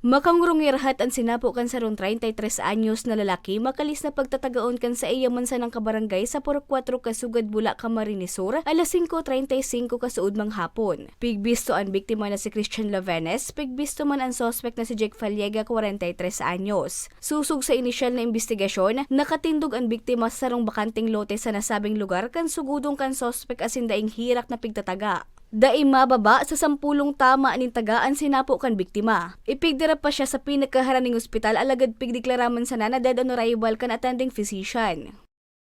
Makangurungirahat ang sinapo kan sa rong 33 anyos na lalaki makalis na pagtatagaon kan sa iyaman sa ng kabarangay sa Puro 4 Kasugad Bula Camarinesur alas 5.35 kasuod mang hapon. Pigbisto ang biktima na si Christian Lavenes, pigbisto man ang sospek na si Jake Faliega 43 anyos. Susug sa inisyal na investigasyon, nakatindog ang biktima sa rong bakanting lote sa nasabing lugar kan sugudong kan sospek asin daing hirak na pigtataga. Daing mababa sa sampulong tama aning tagaan sinapo kan biktima. Ipigdira pa siya sa pinakaharaning ospital alagad pigdeklaraman sa nana dead on arrival kan attending physician.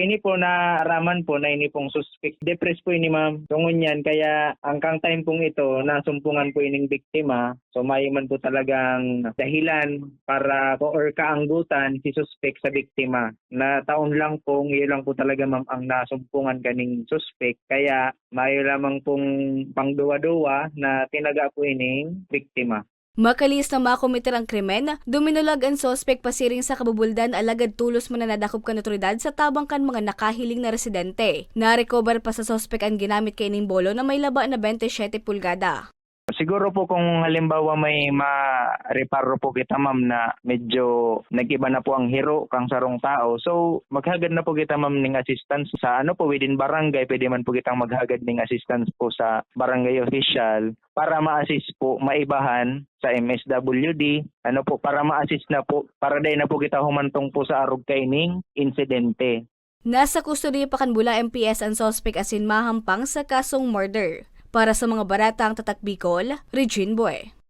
Ini po na araman po na ini pong suspect. Depressed po ini ma'am. Tungon yan. Kaya ang kang time pong ito, nasumpungan po ining biktima. So may man po talagang dahilan para po or kaanggutan si suspect sa biktima. Na taon lang pong, iyo lang po talaga ma'am ang nasumpungan kaning suspect. Kaya mayo lamang pong pangduwa-duwa na tinaga po ining biktima. Makalis na makomiter ang krimen, duminulag ang sospek pasiring sa kabubuldan alagad tulos mo na nadakop kan otoridad sa tabang kan mga nakahiling na residente. Narecover pa sa sospek ang ginamit kay ining bolo na may laba na 27 pulgada. Siguro po kung halimbawa may ma-reparo po kita ma'am na medyo nag-iba na po ang hiro kang sarong tao. So maghagad na po kita ma'am ng assistance sa ano po within barangay. Pwede man po kitang maghagad ng assistance po sa barangay official para ma-assist po maibahan sa MSWD. Ano po para ma-assist na po para dahil na po kita humantong po sa arog kaining insidente. Nasa kustodiya pa kan bula MPS ang sospek asin mahampang sa kasong murder. Para sa mga baratang tatak Bicol, Regine Boy.